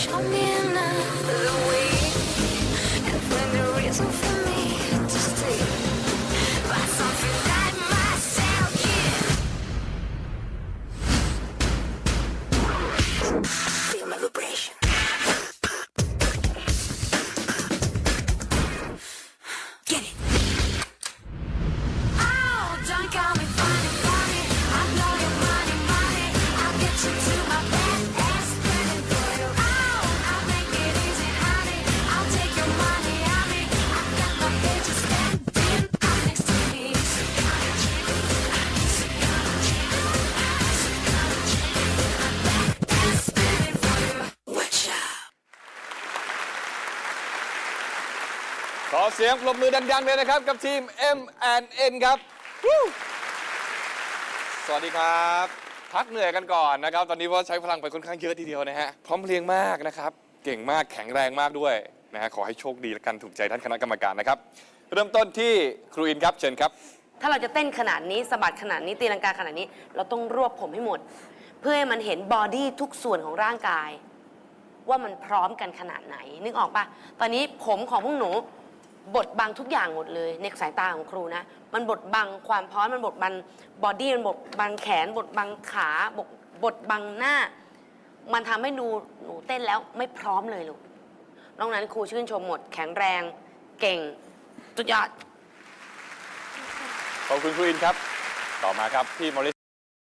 Show me another way and find a reason for me. ขอเสียงปรบมือดังๆเลยนะครับ กับทีม M N ครับสวัสดีครับ พักเหนื่อยกันก่อนนะครับ ตอนนี้ว่าใช้พลังไปค่อนข้างเยอะทีเดียวนะฮะ พร้อมเพรียงมากนะครับ เก่งมากแข็งแรงมากด้วยนะฮะ ขอให้โชคดีและกันถูกใจท่านคณะกรรมการนะครับ เริ่มต้นที่ครูอินครับ เชิญครับ ถ้าเราจะเต้นขนาดนี้สะบัดขนาดนี้ตีลังกาขนาดนี้ เราต้องรวบผมให้หมด เพื่อให้มันเห็นบอดี้ทุกส่วนของร่างกาย ว่ามันพร้อมกันขนาดไหน นึกออกปะตอนนี้ผมของพวกหนู บดบังทุกอย่างหมดเลยในสายตาของครูนะ มันบดบังความพร้อมมันบดบังบอดี้มันบดบังแขน บดบังขาบดบดบังหน้า มันทำให้ดูหนูเต้นแล้วไม่พร้อมเลยลูกนอกนั้นครูชื่นชมหมดแข็งแรงเก่งสุดยอดขอบคุณครูอินครับ ต่อมาครับพี่มอริ